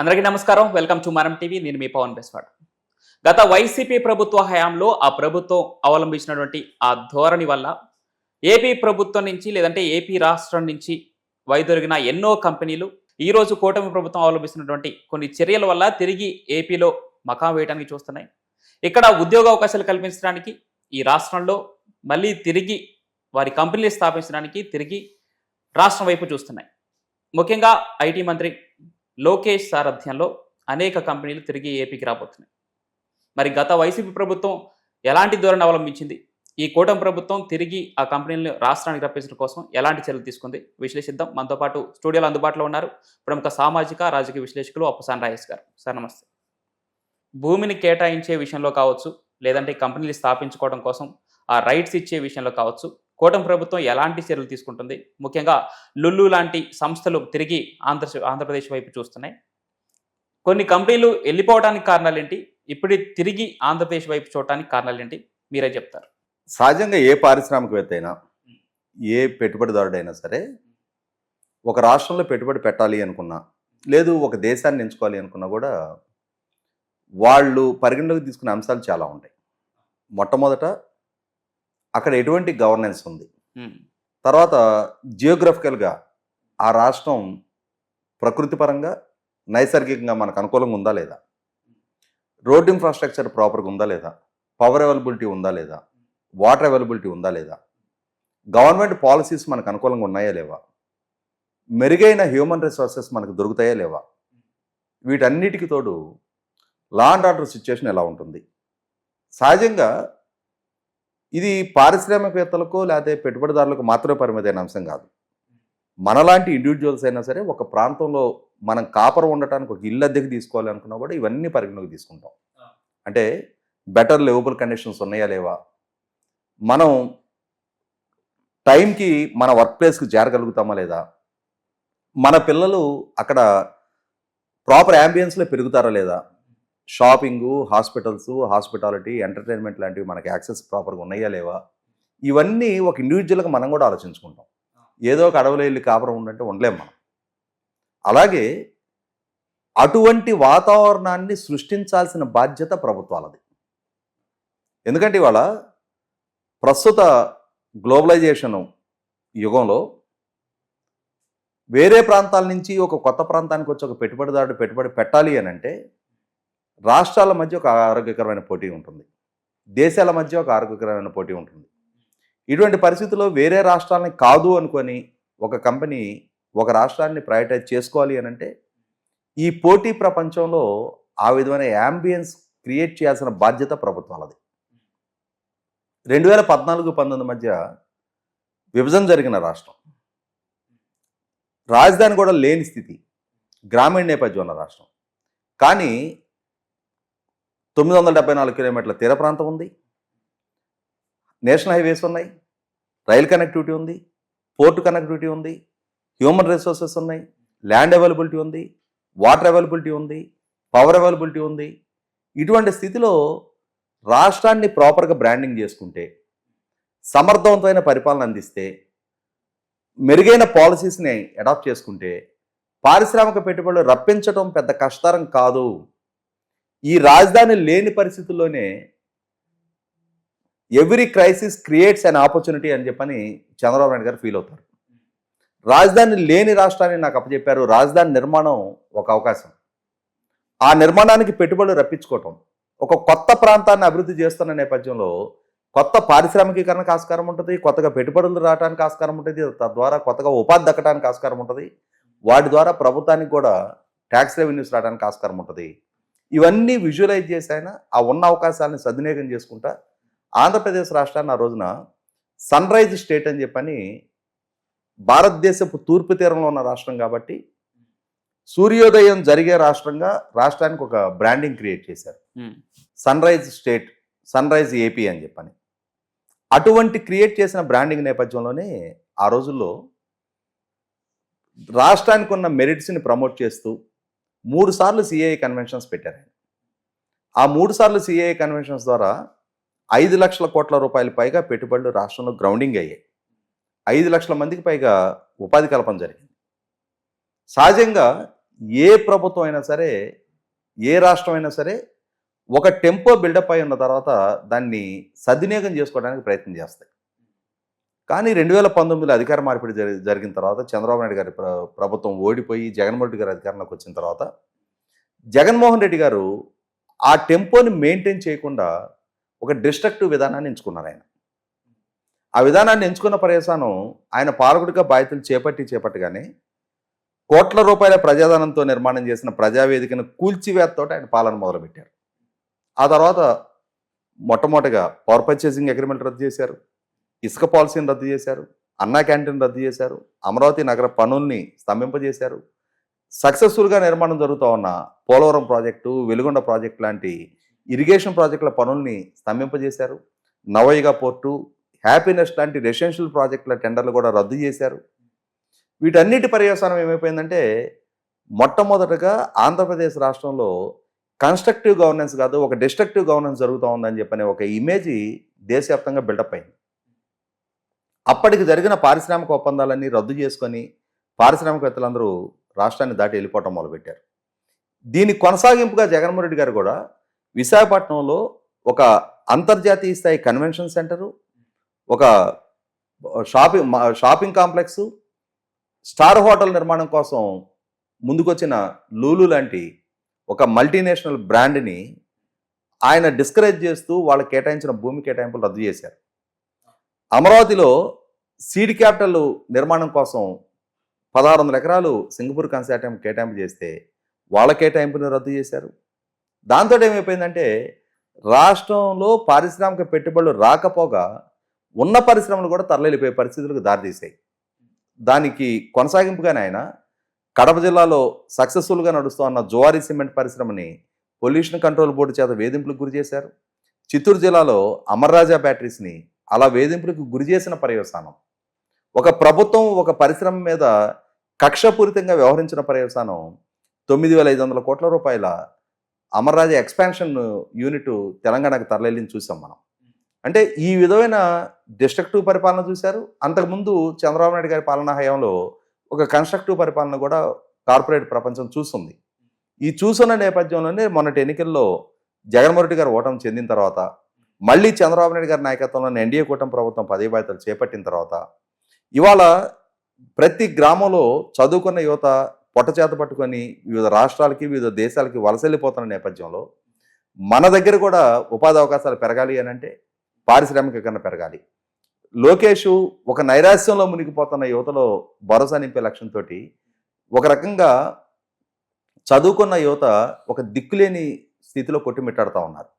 అందరికీ నమస్కారం. Welcome to మనం టీవీ నేను మీ పవన్ బెస్వాడ్. గత వైసీపీ ప్రభుత్వ హయాంలో ఆ ప్రభుత్వం అవలంబించినటువంటి ఆ ధోరణి వల్ల ఏపీ ప్రభుత్వం నుంచి లేదంటే ఏపీ రాష్ట్రం నుంచి వైదొరిగిన ఎన్నో కంపెనీలు ఈ రోజు కూటమి ప్రభుత్వం అవలంబిస్తున్నటువంటి కొన్ని చర్యల వల్ల తిరిగి ఏపీలో మకాం వేయడానికి చూస్తున్నాయి. ఇక్కడ ఉద్యోగ అవకాశాలు కల్పించడానికి ఈ రాష్ట్రంలో మళ్ళీ తిరిగి వారి కంపెనీలు స్థాపించడానికి తిరిగి రాష్ట్రం వైపు చూస్తున్నాయి. ముఖ్యంగా ఐటీ మంత్రి లోకేష్ సారథ్యంలో అనేక కంపెనీలు తిరిగి ఏపీకి రాబోతున్నాయి. మరి గత వైసీపీ ప్రభుత్వం ఎలాంటి ధోరణి అవలంబించింది? ఈ కూటమి ప్రభుత్వం తిరిగి ఆ కంపెనీలను రాష్ట్రానికి రప్పించడం కోసం ఎలాంటి చర్యలు తీసుకుంది? విశ్లేషిద్దాం. మనతో పాటు స్టూడియోలో అందుబాటులో ఉన్నారు ప్రముఖ సామాజిక రాజకీయ విశ్లేషకులు అప్పసాన్ రాయేష్ గారు. సార్ నమస్తే. భూమిని కేటాయించే విషయంలో కావచ్చు లేదంటే కంపెనీలు స్థాపించుకోవడం కోసం ఆ రైట్స్ ఇచ్చే విషయంలో కావచ్చు కూటమి ప్రభుత్వం ఎలాంటి చర్యలు తీసుకుంటుంది? ముఖ్యంగా లుల్లు లాంటి సంస్థలు తిరిగి ఆంధ్ర ఆంధ్రప్రదేశ్ వైపు చూస్తున్నాయి. కొన్ని కంపెనీలు వెళ్ళిపోవడానికి కారణాలు ఏంటి? ఇప్పుడు తిరిగి ఆంధ్రప్రదేశ్ వైపు చూడటానికి కారణాలు ఏంటి? మీరే చెప్తారు. సహజంగా ఏ పారిశ్రామికవేత్త అయినా ఏ పెట్టుబడిదారుడైనా సరే ఒక రాష్ట్రంలో పెట్టుబడి పెట్టాలి అనుకున్నా లేదు ఒక దేశాన్ని ఎంచుకోవాలి అనుకున్నా కూడా వాళ్ళు పరిగణలోకి తీసుకునే అంశాలు చాలా ఉంటాయి. మొట్టమొదట అక్కడ ఎటువంటి గవర్నెన్స్ ఉంది. తర్వాత జియోగ్రఫికల్గా ఆ రాష్ట్రం ప్రకృతి పరంగా నైసర్గికంగా మనకు అనుకూలంగా ఉందా లేదా? రోడ్ ఇన్ఫ్రాస్ట్రక్చర్ ప్రాపర్గా ఉందా లేదా? పవర్ అవైలబిలిటీ ఉందా లేదా? వాటర్ అవైలబిలిటీ ఉందా లేదా? గవర్నమెంట్ పాలసీస్ మనకు అనుకూలంగా ఉన్నాయా లేవా? మెరుగైన హ్యూమన్ రిసోర్సెస్ మనకు దొరుకుతాయా లేవా? వీటన్నిటికి తోడు లా అండ్ ఆర్డర్ సిచ్యుయేషన్ ఎలా ఉంటుంది? సహజంగా ఇది పారిశ్రామికవేత్తలకు లేకపోతే పెట్టుబడిదారులకు మాత్రమే పరిమితమైన అంశం కాదు. మనలాంటి ఇండివిజువల్స్ అయినా సరే ఒక ప్రాంతంలో మనం కాపర్ ఉండటానికి ఒక ఇల్లు అద్దెకి తీసుకోవాలి అనుకున్నా కూడా ఇవన్నీ పరిగణలోకి తీసుకుంటాం. అంటే బెటర్ లివబుల్ కండిషన్స్ ఉన్నాయా లేవా? మనం టైంకి మన వర్క్ ప్లేస్కి చేరగలుగుతామా లేదా? మన పిల్లలు అక్కడ ప్రాపర్ అంబియన్స్లో పెరుగుతారా లేదా? షాపింగు హాస్పిటల్స్ హాస్పిటాలిటీ ఎంటర్టైన్మెంట్ లాంటివి మనకి యాక్సెస్ ప్రాపర్గా ఉన్నాయా లేవా? ఇవన్నీ ఒక ఇండివిజువల్గా మనం కూడా ఆలోచించుకుంటాం. ఏదో ఒక అడవిలో వెళ్ళి కాపురం ఉండంటే ఉండలేం మనం. అలాగే అటువంటి వాతావరణాన్ని సృష్టించాల్సిన బాధ్యత ప్రభుత్వాలది. ఎందుకంటే ఇవాళ ప్రస్తుత గ్లోబలైజేషన్ యుగంలో వేరే ప్రాంతాల నుంచి ఒక కొత్త ప్రాంతానికి వచ్చి ఒక పెట్టుబడిదారుడు పెట్టుబడి పెట్టాలి అని అంటే రాష్ట్రాల మధ్య ఒక ఆరోగ్యకరమైన పోటీ ఉంటుంది. దేశాల మధ్య ఒక ఆరోగ్యకరమైన పోటీ ఉంటుంది. ఇటువంటి పరిస్థితుల్లో వేరే రాష్ట్రాలని కాదు అనుకొని ఒక కంపెనీ ఒక రాష్ట్రాన్ని ప్రయారిటైజ్ చేసుకోవాలి అని అంటే ఈ పోటీ ప్రపంచంలో ఆ విధమైన యాంబియన్స్ క్రియేట్ చేయాల్సిన బాధ్యత ప్రభుత్వాలది. రెండు వేల పద్నాలుగు పంతొమ్మిది మధ్య విభజన జరిగిన రాష్ట్రం. రాజధాని కూడా లేని స్థితి. గ్రామీణ నేపథ్యం ఉన్న రాష్ట్రం. కానీ తొమ్మిది వందల డెబ్బై నాలుగు కిలోమీటర్ల తీర ప్రాంతం ఉంది. నేషనల్ హైవేస్ ఉన్నాయి. రైల్ కనెక్టివిటీ ఉంది. పోర్టు కనెక్టివిటీ ఉంది. హ్యూమన్ రిసోర్సెస్ ఉన్నాయి. ల్యాండ్ అవైలబిలిటీ ఉంది. వాటర్ అవైలబిలిటీ ఉంది. పవర్ అవైలబిలిటీ ఉంది. ఇటువంటి స్థితిలో రాష్ట్రాన్ని ప్రాపర్గా బ్రాండింగ్ చేసుకుంటే సమర్థవంతమైన పరిపాలన అందిస్తే మెరుగైన పాలసీస్ని అడాప్ట్ చేసుకుంటే పారిశ్రామిక పెట్టుబడులు రప్పించడం పెద్ద కష్టతరం కాదు. ఈ రాజధాని లేని పరిస్థితుల్లోనే every crisis creates an opportunity అని చెప్పని చంద్రబాబు నాయుడు గారు ఫీల్ అవుతారు. రాజధాని లేని రాష్ట్రాన్ని నాకు అప్పచెప్పారు. రాజధాని నిర్మాణం ఒక అవకాశం. ఆ నిర్మాణానికి పెట్టుబడులు రప్పించుకోవటం. ఒక కొత్త ప్రాంతాన్ని అభివృద్ధి చేస్తున్న నేపథ్యంలో కొత్త పారిశ్రామికీకరణకు ఆస్కారం ఉంటుంది కొత్తగా పెట్టుబడులు రావడానికి ఆస్కారం ఉంటుంది తద్వారా కొత్తగా ఉపాధి దక్కడానికి ఆస్కారం ఉంటుంది వాటి ద్వారా ప్రభుత్వానికి కూడా ట్యాక్స్ రెవెన్యూస్ రావడానికి ఆస్కారం ఉంటుంది. ఇవన్నీ విజువలైజ్ చేసైనా ఆ ఉన్న అవకాశాలను సద్వినియోగం చేసుకుంటా ఆంధ్రప్రదేశ్ రాష్ట్రాన్ని ఆ రోజున సన్ రైజ్ స్టేట్ అని చెప్పని భారతదేశపు తూర్పు తీరంలో ఉన్న రాష్ట్రం కాబట్టి సూర్యోదయం జరిగే రాష్ట్రంగా రాష్ట్రానికి ఒక బ్రాండింగ్ క్రియేట్ చేశారు. Sun rise state sun rise AP అని చెప్పని. అటువంటి క్రియేట్ చేసిన బ్రాండింగ్ నేపథ్యంలోనే ఆ రోజుల్లో రాష్ట్రానికి ఉన్న మెరిట్స్ని ప్రమోట్ చేస్తూ మూడు సార్లు సిఐఏ కన్వెన్షన్స్ పెట్టారు ఆయన. ఆ మూడు సార్లు సిఐఏ కన్వెన్షన్స్ ద్వారా ఐదు లక్షల కోట్ల రూపాయల పైగా పెట్టుబడులు రాష్ట్రంలో గ్రౌండింగ్ అయ్యాయి. ఐదు లక్షల మందికి పైగా ఉపాధి కల్పన జరిగింది. సహజంగా ఏ ప్రభుత్వం అయినా సరే ఏ రాష్ట్రం అయినా సరే ఒక టెంపో బిల్డప్ అయి ఉన్న తర్వాత దాన్ని సద్వినియోగం చేసుకోవడానికి ప్రయత్నం చేస్తాయి. కానీ రెండు వేల పంతొమ్మిదిలో అధికార మార్పిడి జరి- జరిగిన తర్వాత చంద్రబాబు నాయుడు గారి ప్రభుత్వం ఓడిపోయి జగన్మోహన్ రెడ్డి గారు అధికారంలోకి వచ్చిన తర్వాత జగన్మోహన్ రెడ్డి గారు ఆ టెంపోని మెయింటైన్ చేయకుండా ఒక డిస్ట్రక్టివ్ విధానాన్ని ఎంచుకున్నారు ఆయన. ఆ విధానాన్ని ఎంచుకున్న ప్రయాసానం ఆయన పాలకుడిగా బాధ్యతలు చేపట్టి చేపట్టగానే కోట్ల రూపాయల ప్రజాధనంతో నిర్మాణం చేసిన ప్రజావేదికను కూల్చివేతతో ఆయన పాలన మొదలుపెట్టారు. ఆ తర్వాత మొట్టమొదటిగా పవర్ పర్చేసింగ్ అగ్రిమెంట్ రద్దు చేశారు. ఇసుక పాలసీని రద్దు చేశారు అన్నా క్యాంటీన్ రద్దు చేశారు అమరావతి నగర పనుల్ని స్తంభింపజేశారు. సక్సెస్ఫుల్గా నిర్మాణం జరుగుతూ ఉన్న పోలవరం ప్రాజెక్టు వెలుగొండ ప్రాజెక్టు లాంటి ఇరిగేషన్ ప్రాజెక్టుల పనుల్ని స్తంభింపజేశారు. నవయుగ పోర్టు హ్యాపీనెస్ లాంటి రెసిడెన్షియల్ ప్రాజెక్టుల టెండర్లు కూడా రద్దు చేశారు. వీటన్నిటి పర్యవసానం ఏమైపోయిందంటే మొట్టమొదటగా ఆంధ్రప్రదేశ్ రాష్ట్రంలో కన్స్ట్రక్టివ్ గవర్నెన్స్ కాదు ఒక డిస్ట్రక్టివ్ గవర్నెన్స్ జరుగుతూ ఉందని చెప్పనే ఒక ఇమేజ్ దేశవ్యాప్తంగా బిల్డప్ అయింది. అప్పటికి జరిగిన పారిశ్రామిక ఒప్పందాలన్నీ రద్దు చేసుకొని పారిశ్రామికవేత్తలందరూ రాష్ట్రాన్ని దాటి వెళ్ళిపోవటం మొదలుపెట్టారు. దీని కొనసాగింపుగా జగన్మోహన్ రెడ్డి గారు కూడా విశాఖపట్నంలో ఒక అంతర్జాతీయ స్థాయి కన్వెన్షన్ సెంటరు ఒక shopping shopping complex star hotel నిర్మాణం కోసం ముందుకొచ్చిన లూలు లాంటి ఒక మల్టీనేషనల్ బ్రాండ్ని ఆయన డిస్కరేజ్ చేస్తూ వాళ్ళకి కేటాయించిన భూమి కేటాయింపులు రద్దు చేశారు. అమరావతిలో సీడ్ క్యాపిటల్ నిర్మాణం కోసం పదహారు వందల ఎకరాలు సింగపూర్ కన్సార్టం కేటాయింపు చేస్తే వాళ్ళ కేటాయింపుని రద్దు చేశారు. దాంతో ఏమైపోయిందంటే రాష్ట్రంలో పారిశ్రామిక పెట్టుబడులు రాకపోగా ఉన్న పరిశ్రమలు కూడా తరలిపోయే పరిస్థితులకు దారితీసాయి దానికి కొనసాగింపుగానే ఆయన కడప జిల్లాలో సక్సెస్ఫుల్గా నడుస్తున్న జువారీ సిమెంట్ పరిశ్రమని పొల్యూషన్ కంట్రోల్ బోర్డు చేత వేధింపులకు గురి చేశారు. చిత్తూరు జిల్లాలో అమర్రాజా బ్యాటరీస్ని అలా వేధింపులకు గురి చేసిన పర్యవసానం. ఒక ప్రభుత్వం ఒక పరిశ్రమ మీద కక్షపూరితంగా వ్యవహరించిన పర్యవసానం తొమ్మిది వేల ఐదు వందల కోట్ల రూపాయల అమర్రాజ ఎక్స్పాన్షన్ యూనిట్ తెలంగాణకు తరలించి చూసాం మనం. అంటే ఈ విధమైన డిస్ట్రక్టివ్ పరిపాలన చూశారు. అంతకుముందు చంద్రబాబు నాయుడు గారి పాలనా హయాంలో ఒక కన్స్ట్రక్టివ్ పరిపాలన కూడా కార్పొరేట్ ప్రపంచం చూస్తుంది. ఈ చూస్తున్న నేపథ్యంలోనే మొన్నటి ఎన్నికల్లో జగన్మోహన్ రెడ్డి గారు ఓటమి చెందిన తర్వాత మళ్ళీ చంద్రబాబు నాయుడు గారి నాయకత్వంలోని ఎన్డీఏ కూటమి ప్రభుత్వం పదే బాధ్యతలు చేపట్టిన తర్వాత ఇవాళ ప్రతి గ్రామంలో చదువుకున్న యువత పొట్ట చేత పట్టుకొని వివిధ రాష్ట్రాలకి వివిధ దేశాలకి వలస వెళ్ళిపోతున్న నేపథ్యంలో మన దగ్గర కూడా ఉపాధి అవకాశాలు పెరగాలి అని అంటే పారిశ్రామికీకరణ పెరగాలి. లోకేష్ ఒక నైరాశ్యంలో మునిగిపోతున్న యువతలో భరోసా నింపే లక్ష్యంతో ఒక రకంగా చదువుకున్న యువత ఒక దిక్కులేని స్థితిలో కొట్టుమిట్టాడుతూ ఉన్నారు.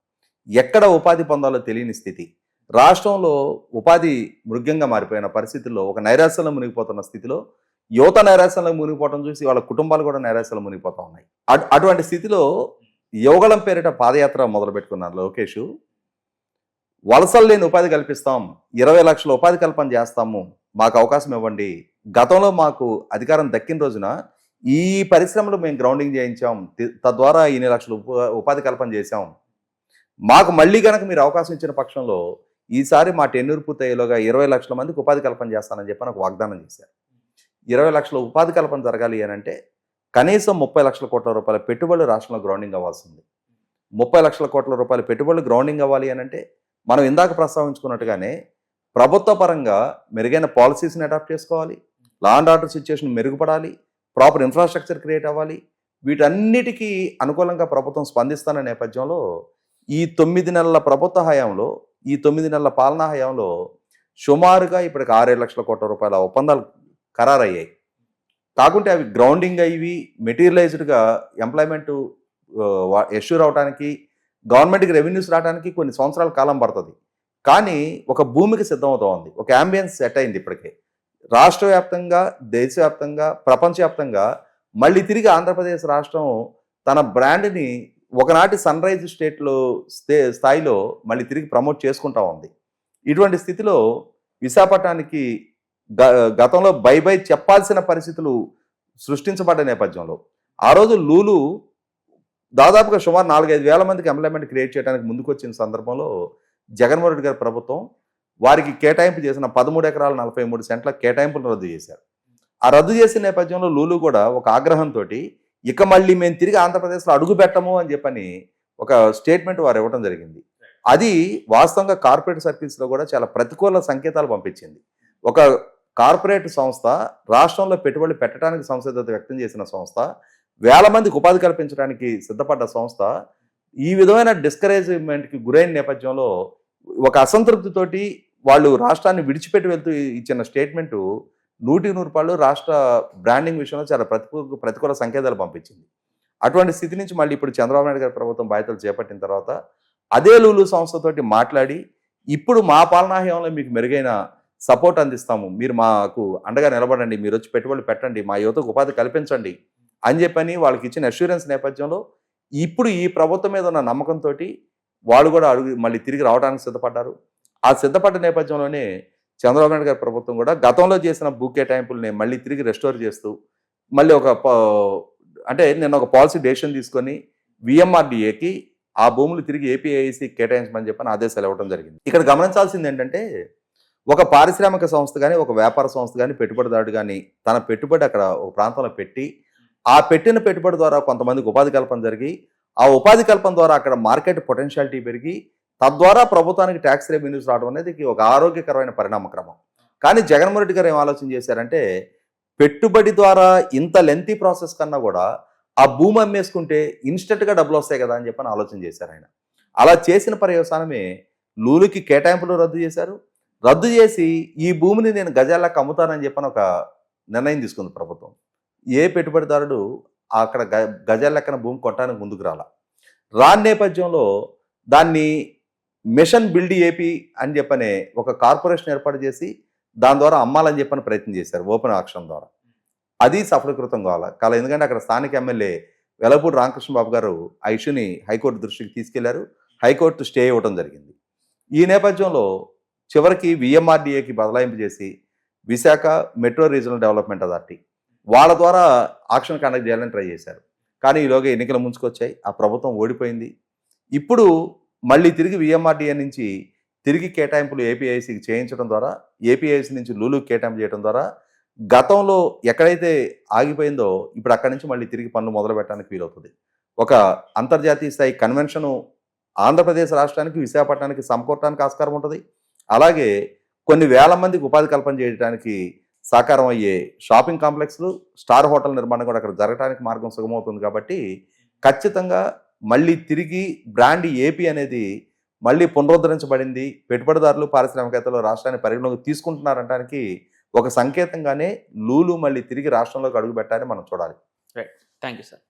ఎక్కడ ఉపాధి పొందాలో తెలియని స్థితి. రాష్ట్రంలో ఉపాధి మృగ్యంగా మారిపోయిన పరిస్థితుల్లో ఒక నైరాశ్యంలో మునిగిపోతున్న స్థితిలో యువత నైరాశ్యంలో మునిగిపోవడం చూసి వాళ్ళ కుటుంబాలు కూడా నైరాశ్యంలో మునిగిపోతూ ఉన్నాయి. అటు- అటువంటి స్థితిలో యువగళం పేరిట పాదయాత్ర మొదలు పెట్టుకున్నారు లోకేష్. వలసలు లేని ఉపాధి కల్పిస్తాం ఇరవై లక్షల ఉపాధి కల్పన చేస్తాము మాకు అవకాశం ఇవ్వండి. గతంలో మాకు అధికారం దక్కిన రోజున ఈ పరిశ్రమలు మేము గ్రౌండింగ్ చేయించాం తద్వారా ఇన్ని లక్షలు ఉపాధి కల్పన చేశాం. మాకు మళ్ళీ కనుక మీరు అవకాశం ఇచ్చిన పక్షంలో ఈసారి మా టెన్యూర్ పూర్తయ్యేలోగా ఇరవై లక్షల మందికి ఉపాధి కల్పన చేస్తానని చెప్పి నాకు వాగ్దానం చేశారు. ఇరవై లక్షల ఉపాధి కల్పన జరగాలి అని అంటే కనీసం ముప్పై లక్షల కోట్ల రూపాయల పెట్టుబడులు రాష్ట్రంలో గ్రౌండింగ్ అవ్వాల్సింది. ముప్పై లక్షల కోట్ల రూపాయల పెట్టుబడులు గ్రౌండింగ్ అవ్వాలి అని అంటే మనం ఇందాక ప్రస్తావించుకున్నట్టుగానే ప్రభుత్వ పరంగా మెరుగైన పాలసీస్ని అడాప్ట్ చేసుకోవాలి. లా అండ్ ఆర్డర్ సిచ్యువేషన్ మెరుగుపడాలి. ప్రాపర్ ఇన్ఫ్రాస్ట్రక్చర్ క్రియేట్ అవ్వాలి. వీటన్నిటికీ అనుకూలంగా ప్రభుత్వం స్పందిస్తున్న నేపథ్యంలో ఈ తొమ్మిది నెలల ప్రభుత్వ హయాంలో ఈ తొమ్మిది నెలల పాలనా హయాంలో సుమారుగా ఇప్పటికి ఆరేడు లక్షల కోట్ల రూపాయల ఒప్పందాలు ఖరారయ్యాయి. కాకుంటే అవి గ్రౌండింగ్ అయ్యి మెటీరియలైజ్డ్గా ఎంప్లాయ్మెంట్ ఎష్యూర్ అవడానికి గవర్నమెంట్కి రెవెన్యూస్ రావడానికి కొన్ని సంవత్సరాల కాలం పడుతుంది. కానీ ఒక భూమికి సిద్ధమవుతా ఉంది. ఒక అంబియన్స్ సెట్ అయింది ఇప్పటికే. రాష్ట్ర వ్యాప్తంగా దేశవ్యాప్తంగా ప్రపంచవ్యాప్తంగా మళ్ళీ తిరిగి ఆంధ్రప్రదేశ్ రాష్ట్రం తన బ్రాండ్ని ఒకనాటి సన్ రైజ్ స్టేట్లో స్థే స్థాయిలో మళ్ళీ తిరిగి ప్రమోట్ చేసుకుంటా ఉంది. ఇటువంటి స్థితిలో విశాఖపట్నానికి గ- గతంలో బై బై చెప్పాల్సిన పరిస్థితులు సృష్టించబడ్డ నేపథ్యంలో. ఆ రోజు లూలు దాదాపుగా సుమారు నాలుగైదు వేల మందికి ఎంప్లాయ్మెంట్ క్రియేట్ చేయడానికి ముందుకొచ్చిన సందర్భంలో జగన్మోహన్ రెడ్డి గారి ప్రభుత్వం వారికి కేటాయింపు చేసిన పదమూడు ఎకరాల నలభై మూడు సెంట్ల కేటాయింపులు రద్దు చేశారు. ఆ రద్దు చేసిన నేపథ్యంలో లూలు కూడా ఒక ఆగ్రహంతో ఇక మళ్ళీ మేము తిరిగి ఆంధ్రప్రదేశ్లో అడుగు పెట్టము అని చెప్పని ఒక స్టేట్మెంట్ వారు ఇవ్వడం జరిగింది. అది వాస్తవంగా కార్పొరేట్ సర్కిల్స్లో కూడా చాలా ప్రతికూల సంకేతాలు పంపించింది. ఒక కార్పొరేట్ సంస్థ రాష్ట్రంలో పెట్టుబడి పెట్టడానికి సంసిద్ధత వ్యక్తం చేసిన సంస్థ వేల మందికి ఉపాధి కల్పించడానికి సిద్ధపడ్డ సంస్థ ఈ విధమైన డిస్కరేజ్మెంట్కి గురైన నేపథ్యంలో ఒక అసంతృప్తితోటి వాళ్ళు రాష్ట్రాన్ని విడిచిపెట్టి వెళ్తూ ఇచ్చిన స్టేట్మెంటు నూటి నూరు రూపాయలు రాష్ట్ర బ్రాండింగ్ విషయంలో చాలా ప్రతికూల ప్రతికూల సంకేతాలు పంపించింది. అటువంటి స్థితి నుంచి మళ్ళీ ఇప్పుడు చంద్రబాబు నాయుడు గారి ప్రభుత్వం బాధ్యతలు చేపట్టిన తర్వాత అదే లూలు సంస్థతోటి మాట్లాడి ఇప్పుడు మా పాలనాహయంలో మీకు మెరుగైన సపోర్ట్ అందిస్తాము. మీరు మాకు అండగా నిలబడండి. మీరు వచ్చి పెట్టుబడులు పెట్టండి. మా యువతకు ఉపాధి కల్పించండి అని చెప్పని వాళ్ళకి ఇచ్చిన అష్యూరెన్స్ నేపథ్యంలో ఇప్పుడు ఈ ప్రభుత్వం మీద ఉన్న నమ్మకంతో వాళ్ళు కూడా అడుగు మళ్ళీ తిరిగి రావడానికి సిద్ధపడ్డారు. ఆ సిద్ధపడ్డ నేపథ్యంలోనే చంద్రబాబు నాయుడు గారి ప్రభుత్వం కూడా గతంలో చేసిన భూ కేటాయింపుల్ని మళ్ళీ తిరిగి రెస్టోర్ చేస్తూ మళ్ళీ ఒక అంటే నిన్న ఒక పాలసీ డెసిషన్ తీసుకొని విఎంఆర్డిఏకి ఆ భూములు తిరిగి ఏపీఐసి కేటాయించమని చెప్పని ఆదేశాలు ఇవ్వడం జరిగింది. ఇక్కడ గమనించాల్సింది ఏంటంటే ఒక పారిశ్రామిక సంస్థ కానీ ఒక వ్యాపార సంస్థ కానీ పెట్టుబడిదారుడు కానీ తన పెట్టుబడి అక్కడ ఒక ప్రాంతంలో పెట్టి ఆ పెట్టిన పెట్టుబడి ద్వారా కొంతమందికి ఉపాధి కల్పన జరిగి ఆ ఉపాధి కల్పన ద్వారా అక్కడ మార్కెట్ పొటెన్షియాలిటీ పెరిగి తద్వారా ప్రభుత్వానికి ట్యాక్స్ రెవెన్యూస్ రావడం అనేది ఒక ఆరోగ్యకరమైన పరిణామ క్రమం. కానీ జగన్మోహన్ రెడ్డి గారు ఏం ఆలోచన చేశారంటే పెట్టుబడి ద్వారా ఇంత లెంతీ ప్రాసెస్ కన్నా కూడా ఆ భూమి అమ్మేసుకుంటే ఇన్స్టెంట్గా డబ్బులు వస్తాయి కదా అని చెప్పని ఆలోచన చేశారు ఆయన. అలా చేసిన పర్యవసానమే లూలుకి కేటాయింపులు రద్దు చేశారు. రద్దు చేసి ఈ భూమిని నేను గజాలకు అమ్ముతానని చెప్పని ఒక నిర్ణయం తీసుకుంది ప్రభుత్వం. ఏ పెట్టుబడిదారుడు అక్కడ గ గజాల లెక్కన భూమి కొట్టడానికి ముందుకు రాల. రాని నేపథ్యంలో దాన్ని మిషన్ బిల్డ్ ఏపీ అని చెప్పనే ఒక కార్పొరేషన్ ఏర్పాటు చేసి దాని ద్వారా అమ్మాలని చెప్పని ప్రయత్నం చేశారు ఓపెన్ ఆక్షన్ ద్వారా. అది సఫలీకృతం కావాలి కాల ఎందుకంటే అక్కడ స్థానిక ఎమ్మెల్యే వెలపూడి రామకృష్ణ బాబు గారు ఆ ఇష్యూని హైకోర్టు దృష్టికి తీసుకెళ్ళారు. హైకోర్టు స్టే ఇవ్వడం జరిగింది. ఈ నేపథ్యంలో చివరికి విఎంఆర్డీఏకి బదలాయింపు చేసి Visakha metro regional development authority వాళ్ళ ద్వారా ఆక్షన్ కండక్ట్ చేయాలని ట్రై చేశారు. కానీ ఈలోగా ఎన్నికలు ముంచుకొచ్చాయి. ఆ ప్రభుత్వం ఓడిపోయింది. ఇప్పుడు మళ్ళీ తిరిగి విఎంఆర్డీఏ నుంచి తిరిగి కేటాయింపులు ఏపీఐసికి చేయించడం ద్వారా ఏపీఐసి నుంచి లూలు కేటాయింపు చేయడం ద్వారా గతంలో ఎక్కడైతే ఆగిపోయిందో ఇప్పుడు అక్కడి నుంచి మళ్ళీ తిరిగి పనులు మొదలు పెట్టడానికి వీలవుతుంది ఒక అంతర్జాతీయ స్థాయి కన్వెన్షను ఆంధ్రప్రదేశ్ రాష్ట్రానికి విశాఖపట్నానికి సమకూర్టానికి ఆస్కారం ఉంటుంది. అలాగే కొన్ని వేల మందికి ఉపాధి కల్పన చేయడానికి సాకారం అయ్యే షాపింగ్ కాంప్లెక్స్లు స్టార్ హోటల్ నిర్మాణం కూడా అక్కడ జరగడానికి మార్గం సుగమవుతుంది కాబట్టి ఖచ్చితంగా మళ్ళీ తిరిగి బ్రాండ్ ఏపీ అనేది మళ్ళీ పునరుద్ధరించబడింది. పెట్టుబడిదారులు పారిశ్రామికవేత్తలు రాష్ట్రాన్ని పరిగణలోకి తీసుకుంటున్నారనడానికి ఒక సంకేతంగానే లూలు మళ్ళీ తిరిగి రాష్ట్రంలోకి అడుగు పెట్టాలని మనం చూడాలి. Thank you sir